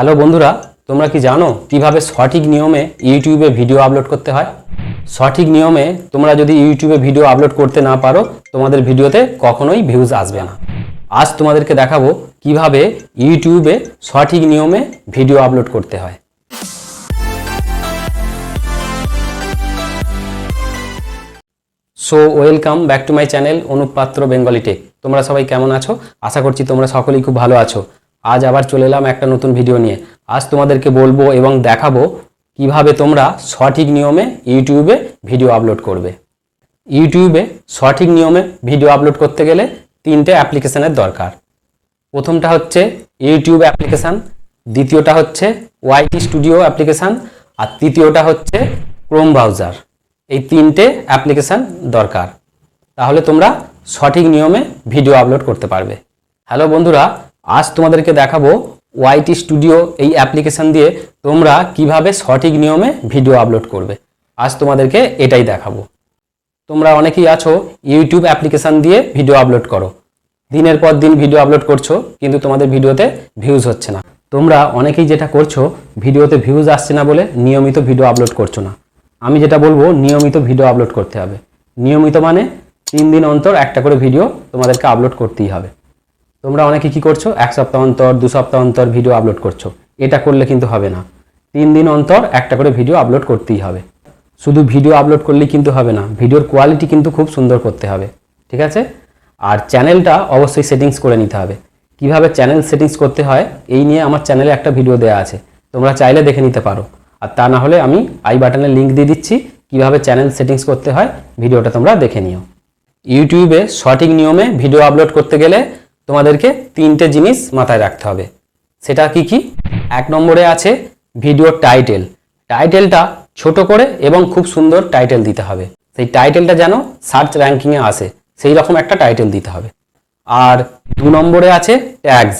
Hello বন্ধুরা, তোমরা কি জানো কীভাবে সঠিক নিয়মে ইউটিউবে ভিডিও আপলোড করতে হয়? সঠিক নিয়মে তোমরা যদি ইউটিউবে ভিডিও আপলোড করতে না পারো, তোমাদের ভিডিওতে কখনোই ভিউজ আসবে না। আজ তোমাদেরকে দেখাবো কীভাবে ইউটিউবে সঠিক নিয়মে ভিডিও আপলোড করতে হয়। So welcome back to my channel Anup Patra Bengali tech তোমরা সবাই কেমন আছো? আশা করছি তোমরা সকলেই খুব ভালো আছো। আজ আবার চলে এলাম একটা নতুন ভিডিও নিয়ে। আজ তোমাদেরকে বলব এবং দেখাবো কীভাবে তোমরা সঠিক নিয়মে ইউটিউবে ভিডিও আপলোড করবে। ইউটিউবে সঠিক নিয়মে ভিডিও আপলোড করতে গেলে তিনটে অ্যাপ্লিকেশনের দরকার। প্রথমটা হচ্ছে ইউটিউব অ্যাপ্লিকেশান দ্বিতীয়টা হচ্ছে ওয়াইটি স্টুডিও অ্যাপ্লিকেশান আর তৃতীয়টা হচ্ছে ক্রোম ব্রাউজার এই তিনটে অ্যাপ্লিকেশান দরকার। তাহলে তোমরা সঠিক নিয়মে ভিডিও আপলোড করতে পারবে। হ্যালো বন্ধুরা আজ তোমাদেরকে দেখাবো ওয়াইটি স্টুডিও এই অ্যাপ্লিকেশান দিয়ে তোমরা কীভাবে সঠিক নিয়মে ভিডিও আপলোড করবে। আজ তোমাদেরকে এটাই দেখাবো। তোমরা অনেকেই আছো ইউটিউব অ্যাপ্লিকেশান দিয়ে ভিডিও আপলোড করো। দিনের পর দিন ভিডিও আপলোড করছ, কিন্তু তোমাদের ভিডিওতে ভিউজ হচ্ছে না। তোমরা অনেকেই যেটা করছ ভিডিওতে ভিউজ আসছে না বলে নিয়মিত ভিডিও আপলোড করছ না। আমি যেটা বলব, নিয়মিত ভিডিও আপলোড করতে হবে। নিয়মিত মানে তিন দিন অন্তর একটা করে ভিডিও তোমাদেরকে আপলোড করতেই হবে। তোমরা অনেকে কি করছ? এক সপ্তাহ অন্তর, দু সপ্তাহ অন্তর ভিডিও আপলোড করছ। এটা করলে কিন্তু হবে না। তিন দিন অন্তর একটা করে ভিডিও আপলোড করতেই হবে। শুধু ভিডিও আপলোড করলেই কিন্তু হবে না ভিডিওর কোয়ালিটি কিন্তু খুব সুন্দর করতে হবে। ঠিক আছে? আর চ্যানেলটা অবশ্যই সেটিংস করে নিতে হবে। কীভাবে চ্যানেল সেটিংস করতে হয়? এই নিয়ে আমার চ্যানেলে একটা ভিডিও দেওয়া আছে। তোমরা চাইলে দেখে নিতে পারো। আর তা না হলে আমি আই বাটনে লিঙ্ক দিয়ে দিচ্ছি, কীভাবে চ্যানেল সেটিংস করতে হয় ভিডিওটা তোমরা দেখে নিও। ইউটিউবে সঠিক নিয়মে ভিডিও আপলোড করতে গেলে তোমাদেরকে তিনটে জিনিস মাথায় রাখতে হবে। সেটা কি কি? এক নম্বরে আছে ভিডিওর টাইটেল টাইটেলটা ছোট করে এবং খুব সুন্দর টাইটেল দিতে হবে। সেই টাইটেলটা যেন সার্চ র্যাঙ্কিংয়ে আসে, সেই রকম একটা টাইটেল দিতে হবে। আর দু নম্বরে আছে ট্যাগস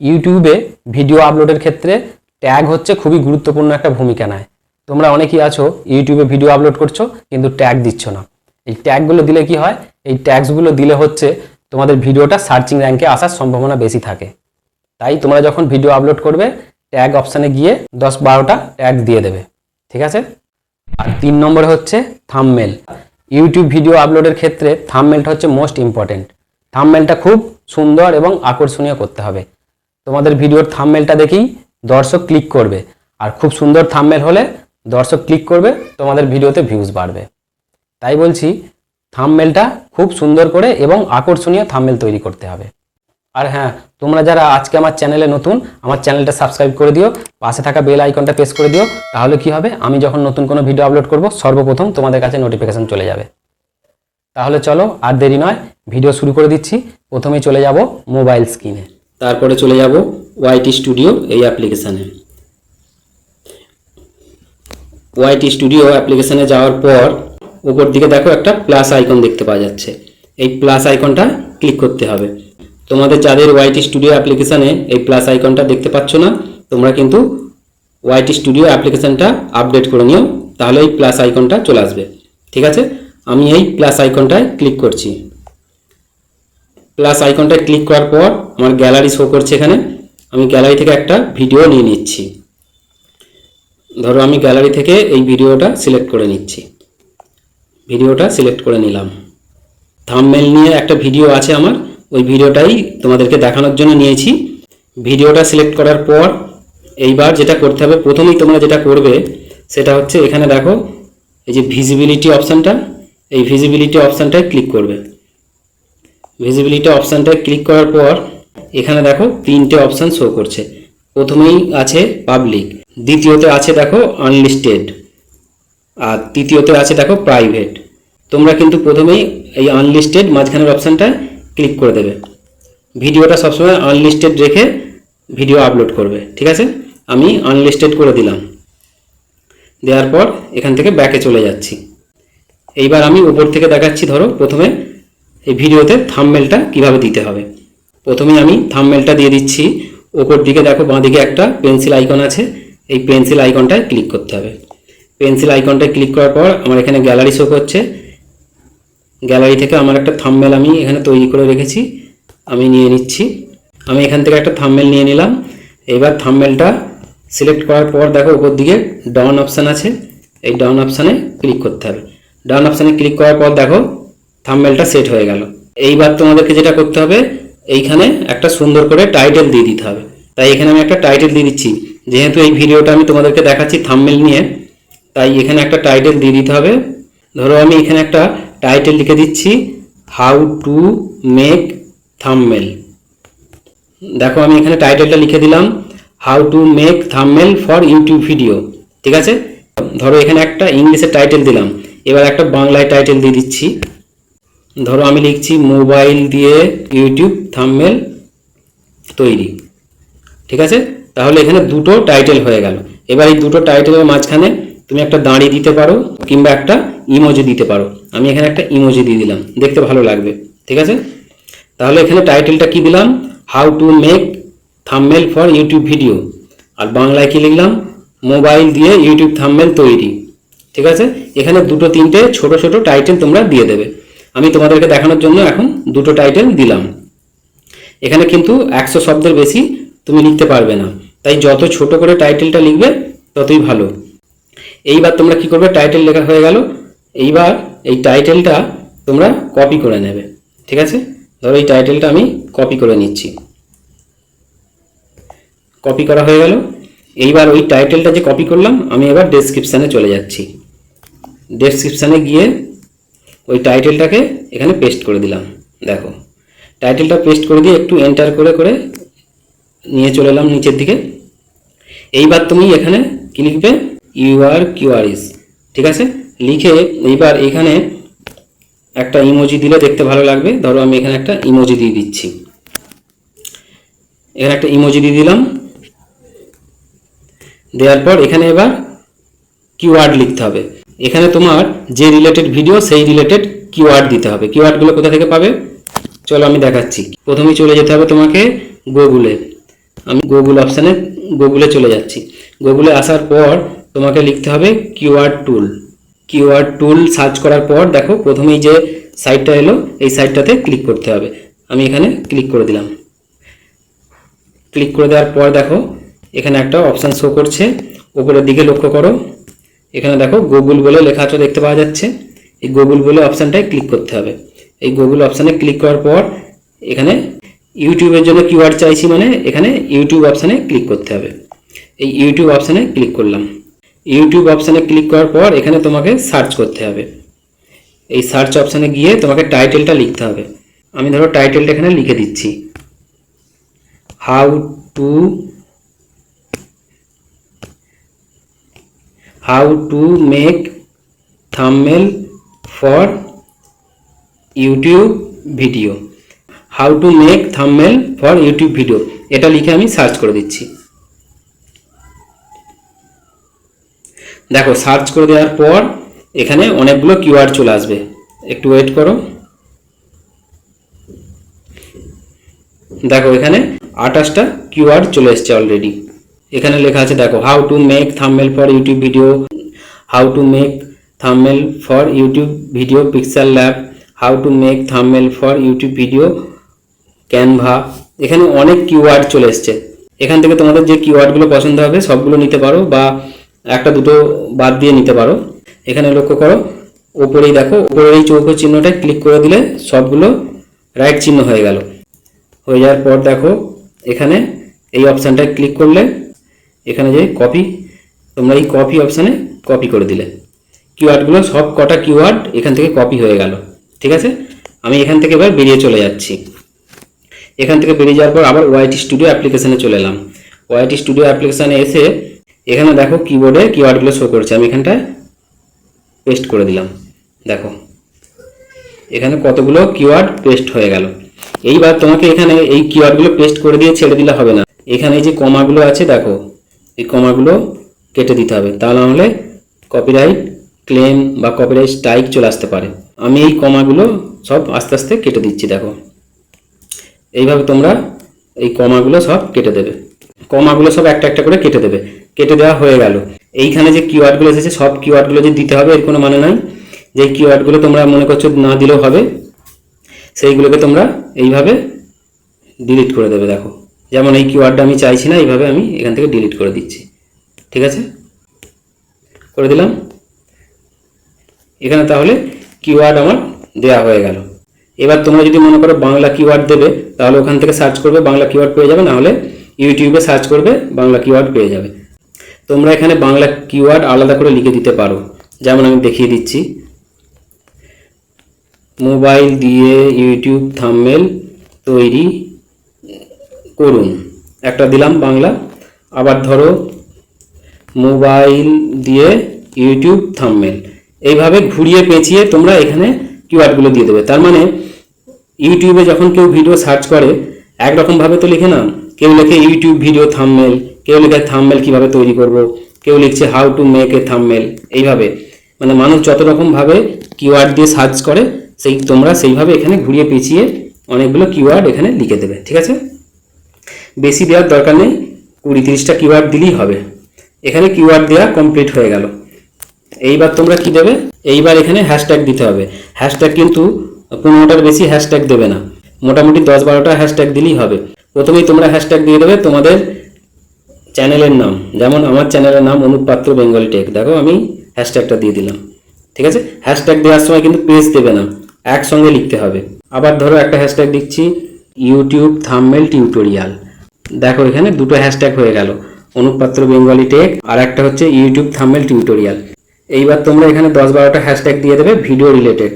ইউটিউবে ভিডিও আপলোডের ক্ষেত্রে ট্যাগ হচ্ছে খুবই গুরুত্বপূর্ণ একটা ভূমিকা নেয়। তোমরা অনেকেই আছো, ইউটিউবে ভিডিও আপলোড করছ, কিন্তু ট্যাগ দিচ্ছ না। এই ট্যাগগুলো দিলে কি হয়? এই ট্যাগসগুলো দিলে হচ্ছে তোমাদের ভিডিওটা সার্চিং র্যাঙ্কে আসার সম্ভাবনা বেশি থাকে। তাই তোমরা যখন ভিডিও আপলোড করবে ট্যাগ অপশানে গিয়ে দশ বারোটা ট্যাগ দিয়ে দেবে। ঠিক আছে? আর তিন নম্বরে হচ্ছে থামমেল ইউটিউব ভিডিও আপলোডের ক্ষেত্রে থামমেলটা হচ্ছে মোস্ট ইম্পর্টেন্ট থামমেলটা খুব সুন্দর এবং আকর্ষণীয় করতে হবে। তোমাদের ভিডিওর থামমেলটা দেখেই দর্শক ক্লিক করবে। আর খুব সুন্দর থামমেল হলে দর্শক ক্লিক করবে, তোমাদের ভিডিওতে ভিউজ বাড়বে। তাই বলছি থামমেলটা খুব সুন্দর করে এবং আকর্ষণীয় থামমেল তৈরি করতে হবে। আর হ্যাঁ তোমরা যারা আজকে আমার চ্যানেলে নতুন, আমার চ্যানেলটা সাবস্ক্রাইব করে দিও, পাশে থাকা বেল আইকনটা প্রেস করে দিও, তাহলে কি হবে? আমি যখন নতুন কোনো ভিডিও আপলোড করব, সর্বপ্রথম তোমাদের কাছে নোটিফিকেশান চলে যাবে। তাহলে চলো, আর দেরি নয়, ভিডিও শুরু করে দিচ্ছি। প্রথমেই চলে যাব মোবাইল স্ক্রিনে। তারপরে চলে যাব ওয়াইটি স্টুডিও এই অ্যাপ্লিকেশানে। ওয়াইটি স্টুডিও অ্যাপ্লিকেশানে যাওয়ার পর উপর দিকে দেখো একটা প্লাস আইকন দেখতে পাওয়া যাচ্ছে। এই প্লাস আইকনটা ক্লিক করতে হবে। তোমাদের যাদের ওয়াইটি স্টুডিও অ্যাপ্লিকেশানে এই প্লাস আইকনটা দেখতে পাচ্ছ না, তোমরা কিন্তু ওয়াইটি স্টুডিও অ্যাপ্লিকেশানটা আপডেট করে নিও, তাহলে এই প্লাস আইকনটা চলে আসবে। ঠিক আছে? আমি এই প্লাস আইকনটায় ক্লিক করছি। প্লাস আইকনটায় ক্লিক করার পর আমার গ্যালারি শো করছে এখানে। আমি গ্যালারি থেকে একটা ভিডিও নিয়ে নিচ্ছি। ধরো আমি গ্যালারি থেকে এই ভিডিওটা সিলেক্ট করে নিচ্ছি। ভিডিওটা সিলেক্ট করে নিলাম। থামমেল নিয়ে একটা ভিডিও আছে আমার। ওই ভিডিওটাই তোমাদেরকে দেখানোর জন্য নিয়েছি। ভিডিওটা সিলেক্ট করার পর এইবার যেটা করতে হবে, প্রথমেই তোমরা যেটা করবে, সেটা হচ্ছে এখানে দেখো, এই যে ভিজিবিলিটি অপশানটা এই ভিজিবিলিটি অপশানটায় ক্লিক করবে। ভিজিবিলিটি অপশানটায় ক্লিক করার পর এখানে দেখো, তিনটে অপশান শো করছে। প্রথমেই আছে পাবলিক দ্বিতীয়তে আছে দেখো আনলিস্টেড আর তৃতীয়তে আছে দেখো প্রাইভেট তোমরা কিন্তু প্রথমেই এই আনলিস্টেড মাঝখানের অপশানটা ক্লিক করে দেবে। ভিডিওটা সবসময় আনলিস্টেড রেখে ভিডিও আপলোড করবে, ঠিক আছে? আমি আনলিস্টেড করে দিলাম। দেওয়ার পর এখান থেকে ব্যাকে চলে যাচ্ছি। এইবার আমি উপর থেকে দেখাচ্ছি, ধরো, প্রথমে এই ভিডিওতে থামমেলটা কীভাবে দিতে হবে। প্রথমে আমি থামমেলটা দিয়ে দিচ্ছি। ওপর দিকে দেখো, বাঁ দিকে একটা পেন্সিল আইকন আছে। এই পেন্সিল আইকনটায় ক্লিক করতে হবে। পেন্সিল আইকনটায় ক্লিক করার পর আমার এখানে গ্যালারি শো করছে। গ্যালারি থেকে আমার একটা থামমেল আমি এখানে তৈরি করে রেখেছি, আমি নিয়ে নিচ্ছি। আমি এখান থেকে একটা থামমেল নিয়ে নিলাম। এবার থামমেলটা সিলেক্ট করার পর দেখো উপর দিকে ডাউন অপশান আছে। এই ডাউন অপশানে ক্লিক করতে হবে। ডাউন অপশানে ক্লিক করার পর দেখো থাম্বনেলটা সেট হয়ে গেল। এইবার তোমাদেরকে যেটা করতে হবে, এইখানে একটা সুন্দর করে টাইটেল দিয়ে দিতে হবে। তাই এখানে আমি একটা টাইটেল দিয়ে দিচ্ছি। যেহেতু এই ভিডিওটা আমি তোমাদেরকে দেখাচ্ছি থাম্বনেল নিয়ে, তাই এখানে একটা টাইটেল দিয়ে দিতে হবে। ধরো আমি এখানে একটা টাইটেল লিখে দিচ্ছি হাউ টু মেক থাম্বনেল দেখো, আমি এখানে টাইটেলটা লিখে দিলাম how to make thumbnail for YouTube video ঠিক আছে? ধরো, এখানে একটা ইংলিশে টাইটেল দিলাম, এবার একটা বাংলায় টাইটেল দিয়ে দিচ্ছি। ধরো, আমি লিখছি মোবাইল দিয়ে ইউটিউব থাম্বনেল তৈরি। ঠিক আছে? তাহলে এখানে দুটো টাইটেল হয়ে গেল। এবার এই দুটো টাইটেলের মাঝখানে তুমি একটা দাঁড়ি দিতে পারো, কিংবা একটা ইমোজি দিতে পারো। আমি এখানে একটা ইমোজি দিয়ে দিলাম। দেখতে ভালো লাগবে। ঠিক আছে? তাহলে এখানে টাইটেলটা কি দিলাম? How to make thumbnail for YouTube video আর বাংলায় কি লিখলাম? মোবাইল দিয়ে ইউটিউব থাম্বনেল তৈরি। ঠিক আছে? এখানে দুটো তিনটে ছোট ছোট টাইটেল তোমরা দিয়ে দেবে। আমি তোমাদেরকে দেখানোর জন্য এখন দুটো টাইটেল দিলাম। এখানে কিন্তু একশো শব্দের বেশি তুমি লিখতে পারবে না। তাই যত ছোট করে টাইটেলটা লিখবে, ততই ভালো। এইবার তোমরা কি করবে? টাইটেল লেখা হয়ে গেল। এইবার এই টাইটেলটা তোমরা কপি করে নেবে, ঠিক আছে? ধরো এই টাইটেলটা আমি কপি করে নিচ্ছি। কপি করা হয়ে গেল। এইবার ওই টাইটেলটা যে কপি করলাম, আমি এবার ডেসক্রিপশানে চলে যাচ্ছি। ডেসক্রিপশানে গিয়ে ওই টাইটেলটাকে এখানে পেস্ট করে দিলাম। দেখো টাইটেলটা পেস্ট করে দিয়ে একটু এন্টার করে করে নিয়ে চলে এলাম নিচের দিকে। এইবার তুমি এখানে কি লিখবে? ইউআর কিউআরইস ঠিক আছে? লিখে এইবার এখানে একটা ইমোজি দিলে দেখতে ভালো লাগবে। ধরো আমি এখানে একটা ইমোজি দিয়ে দিচ্ছি। এখানে একটা ইমোজি দিয়ে দিলাম। দেওয়ার পর এখানে এবার কিওয়ার্ড লিখতে হবে। এখানে তোমার যে রিলেটেড ভিডিও সেই রিলেটেড কিওয়ার্ড দিতে হবে। কিওয়ার্ডগুলো কোথা থেকে পাবে? চলো আমি দেখাচ্ছি। প্রথমেই চলে যেতে হবে তোমাকে গুগলে আমি গুগল অপশানে গুগলে চলে যাচ্ছি। গুগলে আসার পর তোমাকে লিখতে হবে keyword tool keyword tool search করার পর দেখো প্রথমেই যে সাইটটা এলো, এই সাইটটাতে ক্লিক করতে হবে। আমি এখানে ক্লিক করে দিলাম। ক্লিক করে দেওয়ার পর দেখো, এখানে একটা অপশান শো করছে। ওপরের দিকে লক্ষ্য করো। এখানে দেখো গুগল বলে লেখা আছে, দেখতে পাওয়া যাচ্ছে। এই গুগল বলে অপশানটায় ক্লিক করতে হবে। এই গুগল অপশানে ক্লিক করার পর এখানে ইউটিউবের জন্য কিওয়ার্ড চাইছি মানে এখানে ইউটিউব অপশানে ক্লিক করতে হবে। এই ইউটিউব অপশানে ক্লিক করলাম। ইউটিউব অপশানে ক্লিক করার পর এখানে তোমাকে সার্চ করতে হবে। এই সার্চ অপশানে গিয়ে তোমাকে টাইটেলটা লিখতে হবে। আমি ধরো টাইটেলটা এখানে লিখে দিচ্ছি। How to how to make thumbnail for YouTube video how to make thumbnail for YouTube video এটা লিখে আমি সার্চ করে দিচ্ছি। দেখো সার্চ করে দেওয়ার পর এখানে অনেকগুলো কিওয়ার্ড চলে আসবে। একটু ওয়েট করো। দেখো, এখানে আঠাশটা কিওয়ার্ড চলে এসছে অলরেডি এখানে লেখা আছে, দেখো how to make thumbnail for YouTube video how to make thumbnail for YouTube video pixel lab how to make thumbnail for YouTube video Canva এখানে অনেক কিওয়ার্ড চলে এসছে। এখান থেকে তোমাদের যে কিওয়ার্ডগুলো পছন্দ হবে, সবগুলো নিতে পারো বা একটা দুটো বাদ দিয়ে নিতে পারো। এখানে লক্ষ্য করো ওপরেই দেখো ওপরের এই চৌকো চিহ্নটায় ক্লিক করে দিলে সবগুলো রাইট চিহ্ন হয়ে গেল। হয়ে যাওয়ার পর দেখো, এখানে এই অপশানটায় ক্লিক করলে, এখানে যে কপি তোমরা এই কপি অপশানে কপি করে দিলে। কিওয়ার্ডগুলো সব কটা কিওয়ার্ড এখান থেকে কপি হয়ে গেল। ঠিক আছে? আমি এখান থেকে এবার বেরিয়ে চলে যাচ্ছি। এখান থেকে বেরিয়ে যাওয়ার পর আবার ওয়াইটি স্টুডিও অ্যাপ্লিকেশানে চলে এলাম। ওয়াইটি স্টুডিও অ্যাপ্লিকেশানে এসে এখানে দেখো কিবোর্ডে কিওয়ার্ডগুলো শো করছে, আমি এখানটায় পেস্ট করে দিলাম, দেখো। এখানে কতগুলো কিওয়ার্ড পেস্ট হয়ে গেল। এইবার তোমাকে এখানে এই কিওয়ার্ডগুলো পেস্ট করে দিয়ে ছেড়ে দিলে হবে না। এখানে যে কমাগুলো আছে, দেখো, এই কমাগুলো কেটে দিতে হবে। তা নাহলে কপিরাইট ক্লেম বা কপিরাইট স্ট্রাইক চলে আসতে পারে। আমি এই কমাগুলো সব আস্তে আস্তে কেটে দিচ্ছি, দেখো। এইভাবে তোমরা এই কমাগুলো সব কেটে দেবে। কমাগুলো সব একটা একটা করে কেটে দেবে। কেটে দেওয়া হয়ে গেল। এইখানে যে কিওয়ার্ডগুলো এসেছে, সব কিওয়ার্ডগুলো যে দিতে হবে, এর কোনো মানে নাই। যে কিওয়ার্ডগুলো তোমরা মনে করছ না দিলেও হবে, সেইগুলোকে তোমরা এইভাবে ডিলিট করে দেবে, দেখো। যেমন এই কিওয়ার্ডটা আমি চাইছি না, এইভাবে আমি এখান থেকে ডিলিট করে দিচ্ছি। ঠিক আছে? করে দিলাম। এখানে তাহলে কিওয়ার্ড আমার দেওয়া হয়ে গেল। এবার তোমরা যদি মনে করো বাংলা কিওয়ার্ড দেবে, তাহলে ওখান থেকে সার্চ করবে, বাংলা কিওয়ার্ড পেয়ে যাবে নাহলে ইউটিউবে সার্চ করবে, বাংলা কিওয়ার্ড পেয়ে যাবে। তোমরা এখানে বাংলা কিওয়ার্ড আলাদা করে লিখে দিতে পারো। যেমন আমি দেখিয়ে দিচ্ছি। মোবাইল দিয়ে ইউটিউব থাম্বনেল তৈরি করুন। একটা দিলাম বাংলা। আবার ধরো, মোবাইল দিয়ে ইউটিউব থাম্বনেল এইভাবে ঘুরিয়ে পেঁচিয়ে তোমরা এখানে কিওয়ার্ডগুলো দিয়ে দেবে। তার মানে ইউটিউবে যখন কেউ ভিডিও সার্চ করে, একরকমভাবে তো লিখে না? কেউ লেখে ইউটিউব ভিডিও থাম্বনেল কেউ লেখে থাম্বনেল কীভাবে তৈরি করব, কেউ লিখছে how to make a thumbnail এইভাবে। মানে মানুষ যত রকমভাবে কিওয়ার্ড দিয়ে সার্চ করে, সেই তোমরা সেইভাবে এখানে ঘুরিয়ে পেঁচিয়ে অনেকগুলো কিওয়ার্ড এখানে লিখে দেবে, ঠিক আছে? বেশি দেওয়ার দরকার নেই, কুড়ি তিরিশটা কিওয়ার্ড দিলেই হবে। এখানে কিওয়ার্ড দেওয়া কমপ্লিট হয়ে গেল। এইবার তোমরা কি দেবে? এইবার এখানে হ্যাশট্যাগ দিতে হবে। হ্যাশট্যাগ কিন্তু পনেরোটার বেশি হ্যাশট্যাগ দেবে না। মোটামুটি দশ বারোটা হ্যাশট্যাগ দিলেই হবে। প্রথমেই তোমরা হ্যাশট্যাগ দিয়ে দেবে তোমাদের চ্যানেলের নাম। যেমন আমার চ্যানেলের নাম অনুপ পাত্র বেঙ্গলি টেক দেখো আমি হ্যাশট্যাগটা দিয়ে দিলাম। ঠিক আছে? হ্যাশট্যাগ দেওয়ার সময় কিন্তু পেজ দেবে না। একসঙ্গে লিখতে হবে। আবার ধরো একটা হ্যাশট্যাগ দিচ্ছি ইউটিউব থাম্বনেল টিউটোরিয়াল দেখো এখানে দুটো হ্যাশট্যাগ হয়ে গেল অনুপাত্র বেঙ্গলি টেক আর একটা হচ্ছে ইউটিউব থাম্বনেল টিউটোরিয়াল এইবার তোমরা এখানে দশ বারোটা হ্যাশট্যাগ দিয়ে দেবে ভিডিও রিলেটেড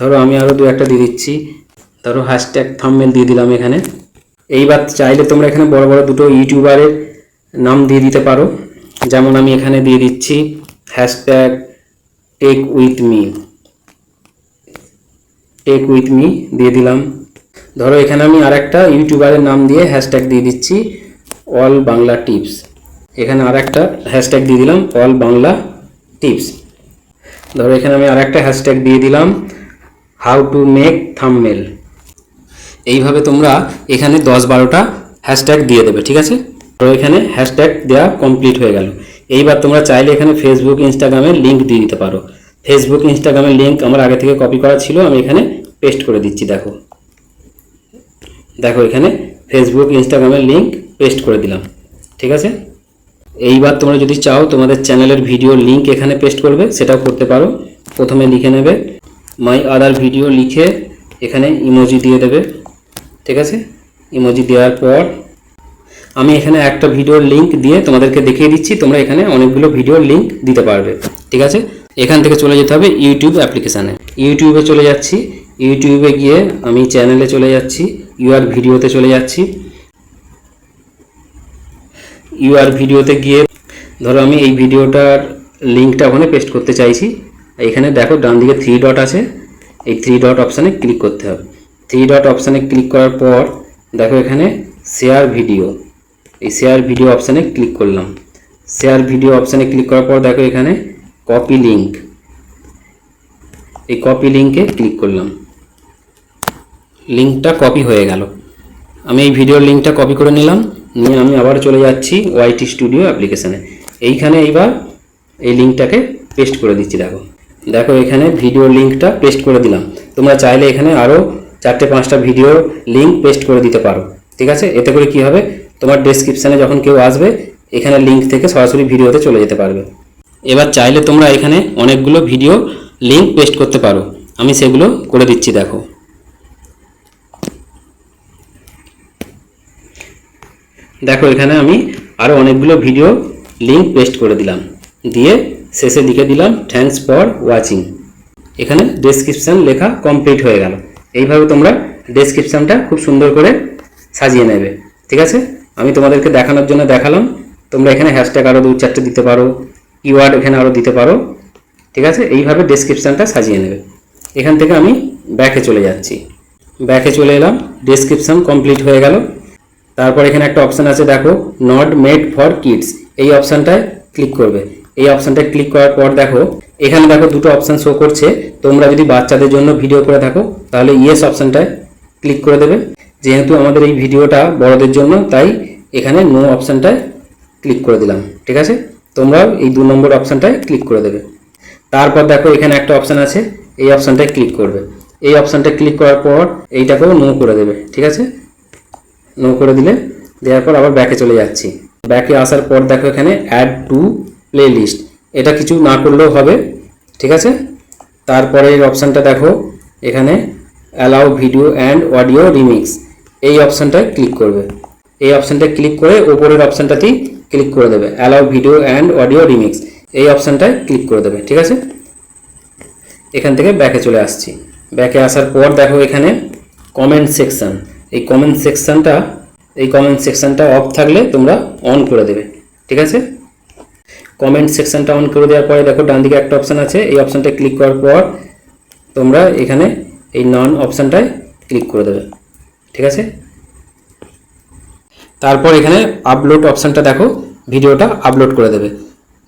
ধরো আমি আরও দু একটা দিয়ে দিচ্ছি। ধরো হ্যাশট্যাগ থাম্বনেল দিয়ে দিলাম এখানে। এইবার চাইলে তোমরা এখানে বড় বড় দুটো ইউটিউবারের নাম দিয়ে দিতে পারো। যেমন আমি এখানে দিয়ে দিচ্ছি hashtag tech with me tech with me দিয়ে দিলাম। ধরো এখানে আমি আরেকটা ইউটিউবারের নাম দিয়ে হ্যাশট্যাগ দিয়ে দিচ্ছি অল বাংলা টিপস এখানে আর একটা হ্যাশট্যাগ দিয়ে দিলাম অল বাংলা টিপস ধরো এখানে আমি আরেকটা হ্যাশট্যাগ দিয়ে দিলাম হাউ টু মেক থাম্বনেল এইভাবে তোমরা এখানে দশ বারোটা হ্যাশট্যাগ দিয়ে দেবে, ঠিক আছে? তো এখানে হ্যাশট্যাগ দেওয়া কমপ্লিট হয়ে গেল। এইবার তোমরা চাইলে এখানে ফেসবুক ইনস্টাগ্রামের লিঙ্ক দিয়ে দিতে পারো। ফেসবুক ইনস্টাগ্রামের লিঙ্ক আমার আগে থেকে কপি করা ছিল, আমি এখানে পেস্ট করে দিচ্ছি, দেখো। দেখো এখানে ফেসবুক ইনস্টাগ্রামের লিঙ্ক পেস্ট করে দিলাম, ঠিক আছে? এইবার তোমরা যদি চাও, তোমাদের চ্যানেলের ভিডিও লিঙ্ক এখানে পেস্ট করবে, সেটাও করতে পারো। প্রথমে লিখে নেবে মাই আদার ভিডিও লিখে এখানে ইমোজি দিয়ে দেবে। ঠিক আছে? ইমোজি দেওয়ার পর আমি এখানে একটা ভিডিওর লিঙ্ক দিয়ে তোমাদেরকে দেখিয়ে দিচ্ছি, তোমরা এখানে অনেকগুলো ভিডিওর লিঙ্ক দিতে পারবে, ঠিক আছে? এখান থেকে চলে যেতে হবে ইউটিউব অ্যাপ্লিকেশানে ইউটিউবে চলে যাচ্ছি ইউটিউবে গিয়ে আমি চ্যানেলে চলে যাচ্ছি ইউআর ভিডিওতে চলে যাচ্ছি। ইউআর ভিডিওতে গিয়ে ধরো আমি এই ভিডিওটার লিঙ্কটা ওখানে পেস্ট করতে চাইছি, এখানে দেখো ডান দিকে থ্রি ডট আছে, এই থ্রি ডট অপশানে ক্লিক করতে হবে। থ্রি ডট অপশানে ক্লিক করার পর, দেখো এখানে শেয়ার ভিডিও এই শেয়ার ভিডিও অপশানে ক্লিক করলাম। শেয়ার ভিডিও অপশানে ক্লিক করার পর, দেখো এখানে কপি লিঙ্ক এই কপি লিঙ্কে ক্লিক করলাম। লিঙ্কটা কপি হয়ে গেল। আমি এই ভিডিওর লিঙ্কটা কপি করে নিলাম। নিয়ে আমি আবার চলে যাচ্ছি ওয়াইটি স্টুডিও অ্যাপ্লিকেশানে এইখানে এইবার এই লিঙ্কটাকে পেস্ট করে দিচ্ছি, দেখো। দেখো এখানে ভিডিওর লিঙ্কটা পেস্ট করে দিলাম। তোমরা চাইলে এখানে আরও চারটে পাঁচটা ভিডিওর লিঙ্ক পেস্ট করে দিতে পারো। ঠিক আছে? এতে করে কি হবে? তোমার ডেসক্রিপশানে যখন কেউ আসবে, এখানে লিঙ্ক থেকে সরাসরি ভিডিওতে চলে যেতে পারবে। এবার চাইলে তোমরা এখানে অনেকগুলো ভিডিও লিঙ্ক পেস্ট করতে পারো। আমি সেগুলো করে দিচ্ছি, দেখো। দেখো, এখানে আমি আরও অনেকগুলো ভিডিও লিঙ্ক পেস্ট করে দিলাম। দিয়ে শেষে লিখে দিলাম থ্যাঙ্কস ফর ওয়াচিং এখানে ডেসক্রিপশান লেখা কমপ্লিট হয়ে গেল। এইভাবে তোমরা ডেসক্রিপশানটা খুব সুন্দর করে সাজিয়ে নেবে, ঠিক আছে? আমি তোমাদেরকে দেখানোর জন্য দেখালাম। তোমরা এখানে হ্যাশট্যাগ আরও দু চারটে দিতে পারো কিওয়ার্ড এখানে আরও দিতে পারো, ঠিক আছে? এইভাবে ডেসক্রিপশানটা সাজিয়ে নেবে। এখান থেকে আমি ব্যাকে চলে যাচ্ছি। ব্যাকে চলে এলাম ডেসক্রিপশান কমপ্লিট হয়ে গেল। তারপর এখানে একটা অপশান আছে, দেখো নট মেড ফর কিডস এই অপশানটায় ক্লিক করবে। এই অপশানটায় ক্লিক করার পর দেখো এখানে দেখো দুটো অপশান শো করছে। তোমরা যদি বাচ্চাদের জন্য ভিডিও করে থাকো, তাহলে ইয়েস অপশানটায় ক্লিক করে দেবে। যেহেতু আমাদের এই ভিডিওটা বড়দের জন্য, তাই এখানে নো অপশানটায় ক্লিক করে দিলাম, ঠিক আছে? তোমরাও এই দু নম্বর অপশানটায় ক্লিক করে দেবে। তারপর দেখো এখানে একটা অপশান আছে, এই অপশানটায় ক্লিক করবে। এই অপশানটায় ক্লিক করার পর এইটাকেও নো করে দেবে, ঠিক আছে? নো করে দিলে, দেওয়ার পর আবার ব্যাকে চলে যাচ্ছি। ব্যাকে আসার পর দেখো এখানে অ্যাড টু প্লে লিস্ট এটা কিছু না করলেও হবে, ঠিক আছে? তারপরে অপশানটা দেখো, এখানে allow video and audio remix এই অপশানটায় ক্লিক করবে। এই অপশানটায় ক্লিক করে ওপরের অপশানটাতেই ক্লিক করে দেবে allow video and audio remix এই অপশানটায় ক্লিক করে দেবে, ঠিক আছে? এখান থেকে ব্যাকে চলে আসছি। ব্যাকে আসার পর দেখো এখানে কমেন্ট সেকশান এই কমেন্ট সেকশানটা এই কমেন্ট সেকশনটা অফ থাকলে তোমরা অন করে দেবে, ঠিক আছে? কমেন্ট সেকশনটা অন করে দেওয়ার পরে দেখো ডান দিকে একটা অপশান আছে। এই অপশানটা ক্লিক করার পর তোমরা এখানে এই নন অপশানটায় ক্লিক করে দেবে। ঠিক আছে? তারপর এখানে আপলোড অপশানটা দেখো, ভিডিওটা আপলোড করে দেবে।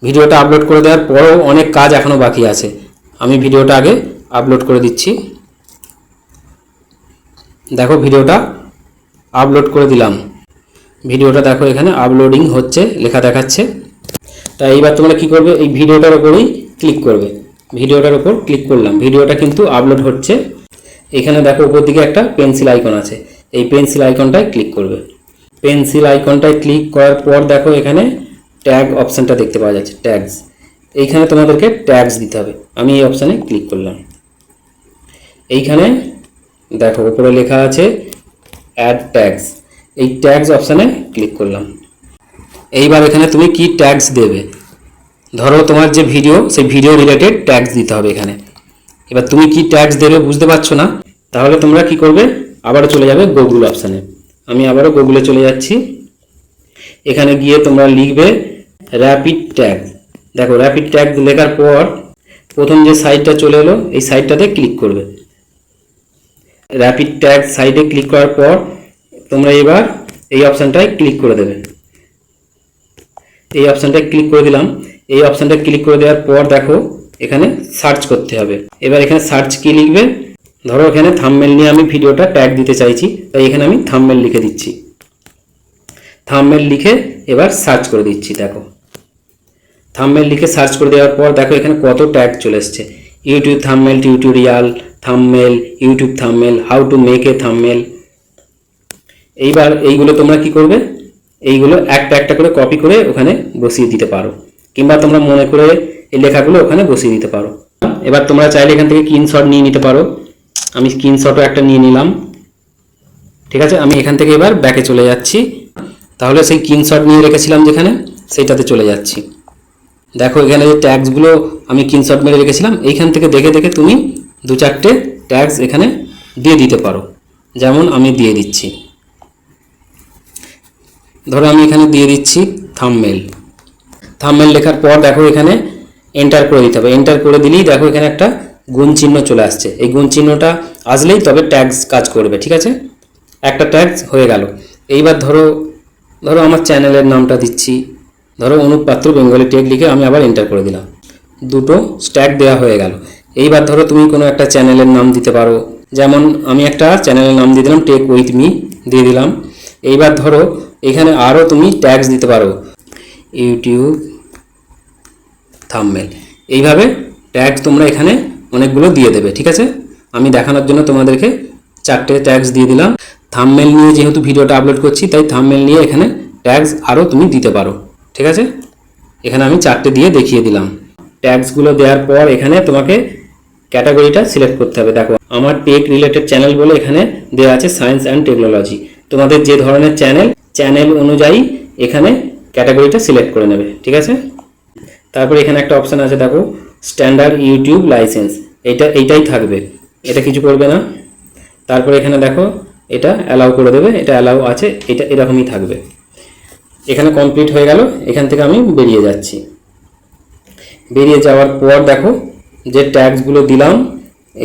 ভিডিওটা আপলোড করে দেওয়ার পরেও অনেক কাজ এখনও বাকি আছে। আমি ভিডিওটা আগে আপলোড করে দিচ্ছি। দেখো ভিডিওটা আপলোড করে দিলাম। ভিডিওটা দেখো এখানে আপলোডিং হচ্ছে, লেখা দেখাচ্ছে। তা এইবার তোমরা কি করবে? এই ভিডিওটার ওপরেই ক্লিক করবে। ভিডিওটার ওপর ক্লিক করলাম। ভিডিওটা কিন্তু আপলোড হচ্ছে। এখানে দেখো উপর দিকে একটা পেন্সিল আইকন আছে। এই পেন্সিল আইকনটায় ক্লিক করবে। পেন্সিল আইকনটায় ক্লিক করার পর দেখো এখানে ট্যাগ অপশানটা দেখতে পাওয়া যাচ্ছে ট্যাগস এইখানে তোমাদেরকে ট্যাগস দিতে হবে। আমি এই অপশানে ক্লিক করলাম। এইখানে দেখো উপরে লেখা আছে অ্যাড ট্যাগস এই ট্যাগস অপশানে ক্লিক করলাম। এইবার এখানে তুমি কি ট্যাগস দেবে? ধরো তোমার যে ভিডিও সেই ভিডিও রিলেটেড ট্যাগস দিতে হবে এখানে। এবার তুমি কি ট্যাগস দেবে বুঝতে পারছ না? তাহলে তোমরা কি করবে? আবারও চলে যাবে গুগল অপশানে আমি আবারও গুগলে চলে যাচ্ছি। এখানে গিয়ে তোমরা লিখবে র্যাপিড ট্যাগ দেখো র্যাপিড ট্যাগ লেখার পর প্রথম যে সাইটটা চলে এলো, এই সাইটটাতে ক্লিক করবে। র্যাপিড ট্যাগ সাইটে ক্লিক করার পর তোমরা এবার এই অপশানটায় ক্লিক করে দেবে। এই অপশানটায় ক্লিক করে দিলাম। এই অপশানটা ক্লিক করে দেওয়ার পর দেখো, এখানে সার্চ করতে হবে। এবার এখানে সার্চ কি লিখবে? ধরো এখানে থাম্বনেল নিয়ে আমি ভিডিওটা ট্যাগ দিতে চাইছি, তাই এখানে আমি থাম্বনেল লিখে দিচ্ছি। থাম্বনেল লিখে এবার সার্চ করে দিচ্ছি, দেখো। থাম্বনেল লিখে সার্চ করে দেওয়ার পর দেখো এখানে কত ট্যাগ চলে এসছে। YouTube thumbnail tutorial thumbnail YouTube thumbnail how to make a thumbnail এইবার এইগুলো তোমরা কি করবে? এইগুলো একটা একটা করে কপি করে ওখানে বসিয়ে দিতে পারো। কিংবা তোমরা মনে করে এই লেখাগুলো ওখানে বসিয়ে দিতে পারো। এবার তোমরা চাইলে এখান থেকে স্ক্রিনশট নিয়ে নিতে পারো। আমি স্ক্রিনশটও একটা নিয়ে নিলাম। ঠিক আছে? আমি এখান থেকে এবার ব্যাকে চলে যাচ্ছি। তাহলে সেই স্ক্রিনশট নিয়ে রেখেছিলাম যেখানে, সেইটাতে চলে যাচ্ছি। দেখো এখানে যে ট্যাগসগুলো আমি স্ক্রিনশট মেরে রেখেছিলাম, এইখান থেকে দেখে দেখে তুমি দু চারটে ট্যাগস এখানে দিয়ে দিতে পারো। যেমন আমি দিয়ে দিচ্ছি। ধরো আমি এখানে দিয়ে দিচ্ছি থামমেল থামমেল লেখার পর দেখো এখানে এন্টার করে দিতে হবে। এন্টার করে দিলেই দেখো এখানে একটা গুণ চিহ্ন চলে আসছে। এই গুণ চিহ্নটা আসলেই তবে ট্যাগস কাজ করবে, ঠিক আছে? একটা ট্যাগস হয়ে গেল। এইবার ধরো ধরো আমার চ্যানেলের নামটা দিচ্ছি। ধরো অনুপ পাত্র, বেঙ্গলি টেক লিখে আমি আবার এন্টার করে দিলাম। দুটো স্ট্যাগ দেওয়া হয়ে গেল। এইবার ধরো তুমি কোনো একটা চ্যানেলের নাম দিতে পারো। যেমন আমি একটা চ্যানেলের নাম দিয়ে দিলাম টেক উইথ মি দিয়ে দিলাম। এইবার ধরো এখানে আরও তুমি ট্যাগস দিতে পারো। ইউটিউব থাম্বনেল এইভাবে ট্যাগস তোমরা এখানে অনেকগুলো দিয়ে দেবে, ঠিক আছে? আমি দেখানোর জন্য তোমাদেরকে চারটে ট্যাগস দিয়ে দিলাম। থাম্বনেল নিয়ে যেহেতু ভিডিওটা আপলোড করছি, তাই থাম্বনেল নিয়ে এখানে ট্যাগস আরও তুমি দিতে পারো, ঠিক আছে? এখানে আমি চারটে দিয়ে দেখিয়ে দিলাম। ট্যাগসগুলো দেওয়ার পর এখানে তোমাকে ক্যাটাগরিটা সিলেক্ট করতে হবে। দেখো, আমার টেক রিলেটেড চ্যানেল বলে এখানে দেওয়া আছে সায়েন্স অ্যান্ড টেকনোলজি তোমাদের যে ধরনের চ্যানেল চ্যানেল অনুযায়ী এখানে ক্যাটাগরিটা সিলেক্ট করে নেবে, ঠিক আছে? তারপর এখানে একটা অপশান আছে, দেখো স্ট্যান্ডার্ড ইউটিউব লাইসেন্স এটা এইটাই থাকবে, এটা কিছু করবে না। তারপর এখানে দেখো, এটা অ্যালাউ করে দেবে, এটা অ্যালাউ আছে, এটা এরকমই থাকবে। এখানে কমপ্লিট হয়ে গেল, এখান থেকে আমি বেরিয়ে যাচ্ছি। বেরিয়ে যাওয়ার পর দেখো, যে ট্যাগসগুলো দিলাম,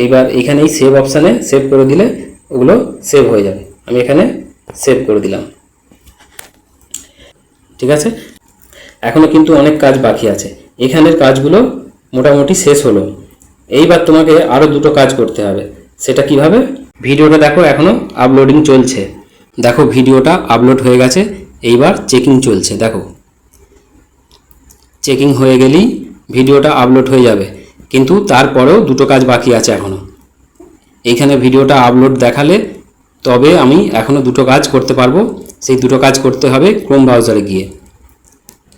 এইবার এখানেই সেভ অপশানে সেভ করে দিলে ওগুলো সেভ হয়ে যাবে। আমি এখানে সেভ করে দিলাম। ঠিক আছে? এখনও কিন্তু অনেক কাজ বাকি আছে। এখানের কাজগুলো মোটামুটি শেষ হলো। এইবার তোমাকে আরও দুটো কাজ করতে হবে। সেটা কীভাবে? ভিডিওটা দেখো এখনও আপলোডিং চলছে। দেখো, ভিডিওটা আপলোড হয়ে গেছে। এইবার চেকিং চলছে, দেখো। চেকিং হয়ে গেলেই ভিডিওটা আপলোড হয়ে যাবে। কিন্তু তারপরেও দুটো কাজ বাকি আছে এখনও এইখানে ভিডিওটা আপলোড দেখালে তবে আমি এখনও দুটো কাজ করতে পারব। সেই দুটো কাজ করতে হবে ক্রোম ব্রাউজারে গিয়ে।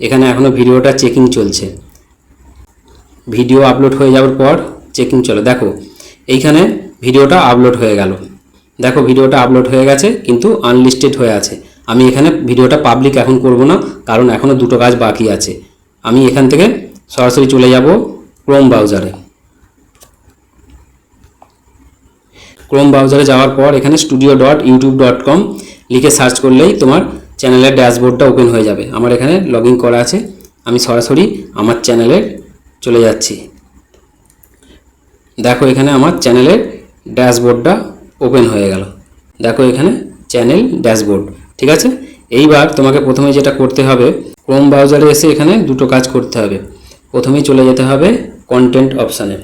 এখানে এখনও ভিডিওটা চেকিং চলছে। ভিডিও আপলোড হয়ে যাওয়ার পর চেকিং চলে। দেখো, এইখানে ভিডিওটা আপলোড হয়ে গেল। দেখো, ভিডিওটা আপলোড হয়ে গেছে, কিন্তু আনলিস্টেড হয়ে আছে। আমি এখানে ভিডিওটা পাবলিক এখন করব না, কারণ এখনও দুটো কাজ বাকি আছে। আমি এখান থেকে সরাসরি চলে যাব ক্রোম ব্রাউজারে ক্রোম ব্রাউজারে যাওয়ার পর এখানে studio dot YouTube dot com লিখে সার্চ করলেই তোমার চ্যানেলের ড্যাশবোর্ডটা ওপেন হয়ে যাবে। আমার এখানে লগ করা আছে। আমি সরাসরি আমার চ্যানেলে চলে যাচ্ছি। দেখো এখানে আমার চ্যানেলের ড্যাশবোর্ডটা ওপেন হয়ে গেল। দেখো এখানে চ্যানেল ড্যাশবোর্ড ঠিক আছে? এইবার তোমাকে প্রথমে যেটা করতে হবে ক্রোম ব্রাউজারে এসে এখানে দুটো কাজ করতে হবে। প্রথমেই চলে যেতে হবে কন্টেন্ট অপশানে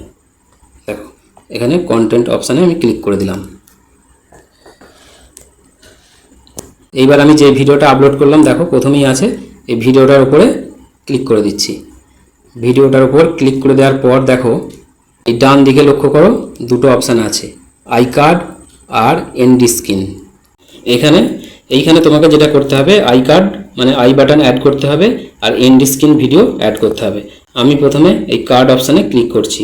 এখানে কন্টেন্ট অপশানে আমি ক্লিক করে দিলাম। এইবার আমি যে ভিডিওটা আপলোড করলাম, দেখো প্রথমেই আছে, এই ভিডিওটার উপরে ক্লিক করে দিচ্ছি। ভিডিওটার উপর ক্লিক করে দেওয়ার পর দেখো, এই ডান দিকে লক্ষ্য করো, দুটো অপশান আছে আই কার্ড আর এনডি স্ক্রিন এখানে, এইখানে তোমাকে যেটা করতে হবে আই কার্ড মানে আই বাটন অ্যাড করতে হবে আর এনডি স্ক্রিন ভিডিও অ্যাড করতে হবে। আমি প্রথমে এই কার্ড অপশানে ক্লিক করছি।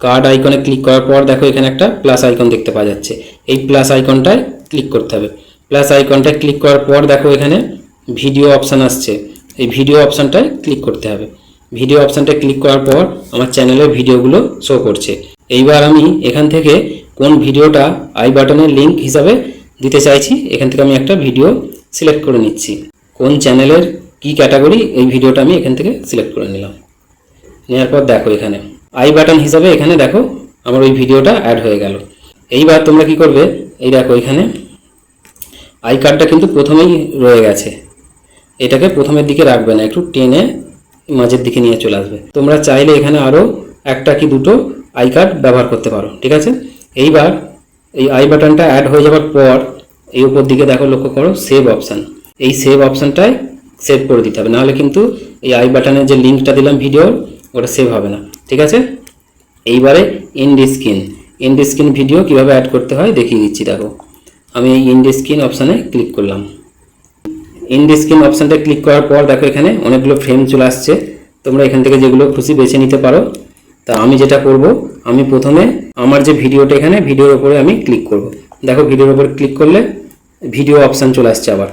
কার্ড আইকনে ক্লিক করার পর দেখো এখানে একটা প্লাস আইকন দেখতে পাওয়া যাচ্ছে। এই প্লাস আইকনটায় ক্লিক করতে হবে। প্লাস আইকনটায় ক্লিক করার পর দেখো এখানে ভিডিও অপশান আসছে। এই ভিডিও অপশানটায় ক্লিক করতে হবে। ভিডিও অপশানটায় ক্লিক করার পর আমার চ্যানেলের ভিডিওগুলো শো করছে। এইবার আমি এখান থেকে কোন ভিডিওটা আই বাটনের লিঙ্ক হিসাবে দিতে চাইছি, এখান থেকে আমি একটা ভিডিও সিলেক্ট করে নিচ্ছি। কোন চ্যানেলের কি ক্যাটাগরি এই ভিডিওটা আমি এখান থেকে সিলেক্ট করে নিলাম। নেওয়ার পর দেখো এখানে। আই বাটন হিসাবে এখানে দেখো আমার ওই ভিডিওটা অ্যাড হয়ে গেল। এইবার তোমরা কি করবে? এই দেখো এখানে আই কার্ডটা কিন্তু প্রথমেই রয়ে গেছে। এটাকে প্রথমের দিকে রাখবে না, একটু টেনে মাঝের দিকে নিয়ে চলে আসবে। তোমরা চাইলে এখানে আরও একটা কি দুটো আই কার্ড ব্যবহার করতে পারো, ঠিক আছে? এইবার এই আই বাটনটা অ্যাড হয়ে যাওয়ার পর এই উপর দিকে দেখো লক্ষ্য করো সেভ অপশান এই সেভ অপশানটায় সেভ করে দিতে হবে। নাহলে কিন্তু এই আই বাটনের যে লিঙ্কটা দিলাম ভিডিওর ওটা সেভ হবে না, ঠিক আছে? এইবারে end screen end screen video কীভাবে অ্যাড করতে হয় দেখিয়ে দিচ্ছি, দেখো। আমি এই ইন্ড স্ক্রিন অপশানে ক্লিক করলাম। ইন্ড স্ক্রিন অপশানটা ক্লিক করার পর দেখো এখানে অনেকগুলো ফ্রেম চলে আসছে। তোমরা এখান থেকে যেগুলো খুশি বেছে নিতে পারো। তা আমি যেটা করব, আমি প্রথমে আমার যে ভিডিওটা এখানে, ভিডিওর ওপরে আমি ক্লিক করব। দেখো, ভিডিওর উপরে ক্লিক করলে ভিডিও অপশান চলে আসছে আবার।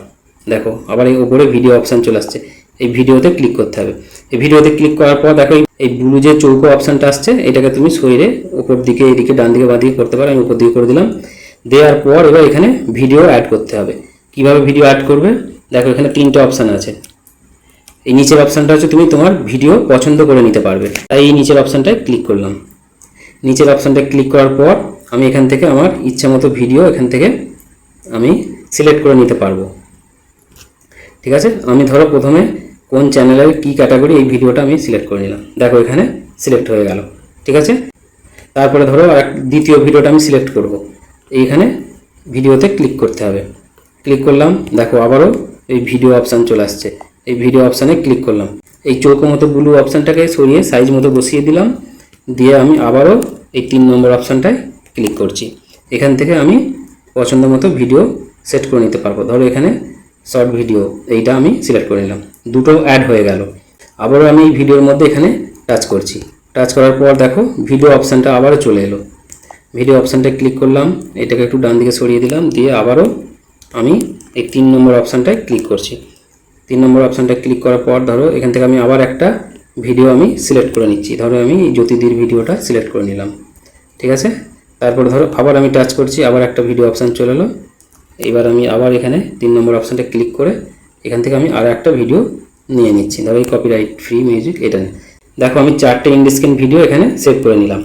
দেখো, আবার এই উপরে ভিডিও অপশান চলে আসছে। এই ভিডিওতে ক্লিক করতে হবে। এই ভিডিওতে ক্লিক করার পর দেখো এই- ব্লু যে চৌকো অপশানটা আসছে, এটাকে তুমি সইরে উপর দিকে, এদিকে ডান দিকে, বাঁ দিকে করতে পারো, আমি উপর দিকে করে দিলাম। দেওয়ার পর এবার এখানে ভিডিও অ্যাড করতে হবে। কীভাবে ভিডিও অ্যাড করবে? দেখো এখানে তিনটে অপশান আছে। এই নিচের অপশানটা হচ্ছে তুমি তোমার ভিডিও পছন্দ করে নিতে পারবে। তাই এই নিচের অপশানটায় ক্লিক করলাম। নিচের অপশানটায় ক্লিক করার পর আমি এখান থেকে আমার ইচ্ছা মতো ভিডিও এখান থেকে আমি সিলেক্ট করে নিতে পারব। ঠিক আছে? আমি ধরো প্রথমে কোন চ্যানেলের কি ক্যাটাগরি এই ভিডিওটা আমি সিলেক্ট করে নিলাম। দেখো এখানে সিলেক্ট হয়ে গেল, ঠিক আছে? তারপরে ধরো আর দ্বিতীয় ভিডিওটা আমি সিলেক্ট করব। এইখানে ভিডিওতে ক্লিক করতে হবে। ক্লিক করলাম, দেখো আবারও এই ভিডিও অপশান চলে আসছে। এই ভিডিও অপশানে ক্লিক করলাম। এই চৌকো মতো ব্লু অপশানটাকে সরিয়ে সাইজ মতো বসিয়ে দিলাম। দিয়ে আমি আবারও এই তিন নম্বর অপশানটায় ক্লিক করছি। এখান থেকে আমি পছন্দ মতো ভিডিও সেট করে নিতে পারব। ধরো এখানে শর্ট ভিডিও এইটা আমি সিলেক্ট করে নিলাম। দুটো অ্যাড হয়ে গেল। আবারও আমি ভিডিওর মধ্যে এখানে টাচ করছি। টাচ করার পর দেখো ভিডিও অপশানটা আবারও চলে এলো। ভিডিও অপশানটা ক্লিক করলাম, এটাকে একটু ডান দিকে সরিয়ে দিলাম, দিয়ে আবারও আমি এই তিন নম্বর অপশানটায় ক্লিক করছি। তিন নম্বর অপশানটা ক্লিক করার পর ধরো, এখান থেকে আমি আবার একটা ভিডিও আমি সিলেক্ট করে নিচ্ছি। ধরো আমি জ্যোতিদির ভিডিওটা সিলেক্ট করে নিলাম। ঠিক আছে? তারপর ধরো, আবার আমি টাচ করছি, আবার একটা ভিডিও অপশান চলে এলো। এবার আমি আবার এখানে তিন নম্বর অপশানটা ক্লিক করে এখান থেকে আমি আর একটা ভিডিও নিয়ে নিচ্ছি। ধরো এই কপিরাইট ফ্রি মিউজিক এটা দেখো আমি চারটে ইন্ডিস্ক্রিন ভিডিও এখানে সেভ করে নিলাম।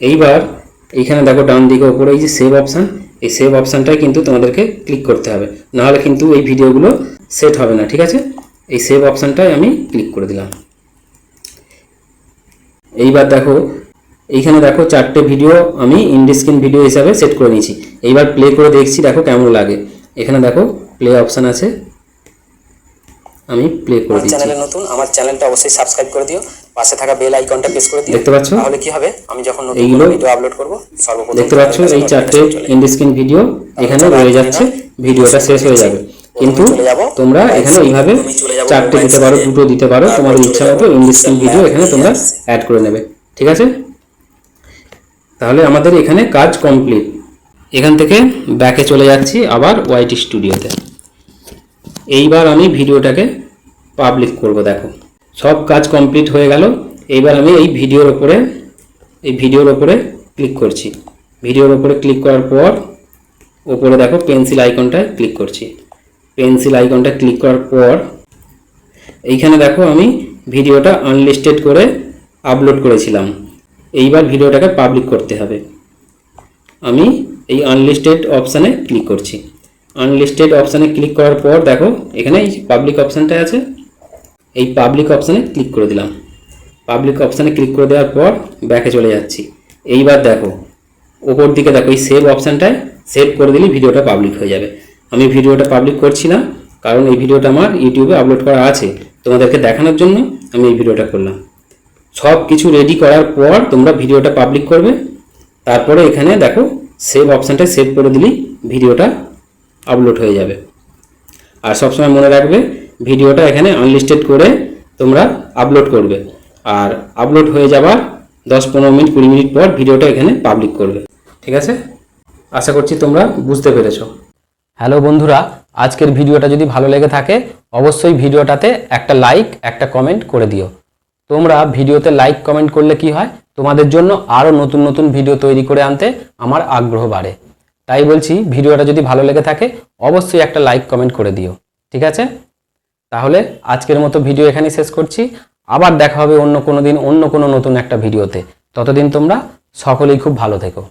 এইবার এইখানে দেখো ডান দিকে ওপরে এই যে সেভ অপশান এই সেভ অপশানটাই কিন্তু তোমাদেরকে ক্লিক করতে হবে। নাহলে কিন্তু এই ভিডিওগুলো সেট হবে না, ঠিক আছে? এই সেভ অপশানটাই আমি ক্লিক করে দিলাম। এইবার দেখো, এইখানে দেখো চারটে ভিডিও আমি ইন্ডিস্ক্রিন ভিডিও হিসাবে সেট করে নিয়েছি। এইবার প্লে করে দেখছি দেখো কেমন লাগে। এখানে দেখো প্লে অপশান আছে। আমি প্লে করে দিচ্ছি। চ্যানেলে নতুন আমার চ্যানেলটা অবশ্যই সাবস্ক্রাইব করে দিও। পাশে থাকা বেল আইকনটা প্রেস করে দিও। দেখতে পাচ্ছ? তাহলে কি হবে? আমি যখন নতুন ভিডিও আপলোড করব সর্বপ্রথম দেখতে পাচ্ছ? এই চারটে যাবে। ইন্ডিস্ক্রিন ভিডিও এখানে রয়ে যাচ্ছে। ভিডিওটা শেষ হয়ে যাবে। কিন্তু তোমরা এখানে এইভাবে চারটে দিতে পারো দুটো দিতে পারো তোমাদের চলে ইচ্ছা মতো ইংলিশ pixel ভিডিও এখানে তোমরা অ্যাড করে নেবে। ঠিক আছে? তাহলে আমাদের এখানে কাজ কমপ্লিট এখান থেকে ব্যাকে চলে যাচ্ছি আবার ওয়াইটি স্টুডিওতে এইবার আমি ভিডিওটাকে পাবলিক করব, দেখো। সব কাজ কমপ্লিট হয়ে গেল। এইবার আমি এই ভিডিওর ওপরে এই ভিডিওর ওপরে ক্লিক করছি। ভিডিওর ওপরে ক্লিক করার পর ওপরে দেখো পেন্সিল আইকনটায় ক্লিক করছি। পেন্সিল আইকনটা ক্লিক করার পর, এইখানে দেখো আমি ভিডিওটা আনলিস্টেড করে আপলোড করেছিলাম। এইবার ভিডিওটাকে পাবলিক করতে হবে। আমি এই আনলিস্টেড অপশানে ক্লিক করছি। আনলিস্টেড অপশানে ক্লিক করার পর দেখো, এখানে এই পাবলিক অপশানটা আছে। এই পাবলিক অপশানে ক্লিক করে দিলাম। পাবলিক অপশানে ক্লিক করে দেওয়ার পর ব্যাকে চলে যাচ্ছি। এইবার দেখো, ওপর দিকে দেখো, এই সেভ অপশানটায় সেভ করে দিলে ভিডিওটা পাবলিক হয়ে যাবে। আমি ভিডিওটা পাবলিক করছি না, কারণ এই ভিডিওটা আমার ইউটিউবে আপলোড করা আছে। তোমাদেরকে দেখানোর জন্য আমি এই ভিডিওটা করলাম। সব কিছু রেডি করার পর তোমরা ভিডিওটা পাবলিক করবে। তারপরে এখানে দেখো সেভ অপশানটা সেভ করে দিলেই ভিডিওটা আপলোড হয়ে যাবে। আর সবসময় মনে রাখবে, ভিডিওটা এখানে আনলিস্টেড করে তোমরা আপলোড করবে। আর আপলোড হয়ে যাবার দশ পনেরো মিনিট, কুড়ি মিনিট পর ভিডিওটা এখানে পাবলিক করবে। ঠিক আছে? আশা করছি তোমরা বুঝতে পেরেছ। হ্যালো বন্ধুরা, আজকের ভিডিওটা যদি ভালো লেগে থাকে, অবশ্যই ভিডিওটাতে একটা লাইক একটা কমেন্ট করে দিও। তোমরা ভিডিওতে লাইক কমেন্ট করলে কি হয়? তোমাদের জন্য আরও নতুন নতুন ভিডিও তৈরি করে আনতে আমার আগ্রহ বাড়ে। তাই বলছি, ভিডিওটা যদি ভালো লেগে থাকে, অবশ্যই একটা লাইক কমেন্ট করে দিও। ঠিক আছে? তাহলে আজকের মতো ভিডিও এখানেই শেষ করছি। আবার দেখা হবে অন্য কোনো দিন, অন্য কোনো নতুন একটা ভিডিওতে ততদিন তোমরা সকলেই খুব ভালো থেকো।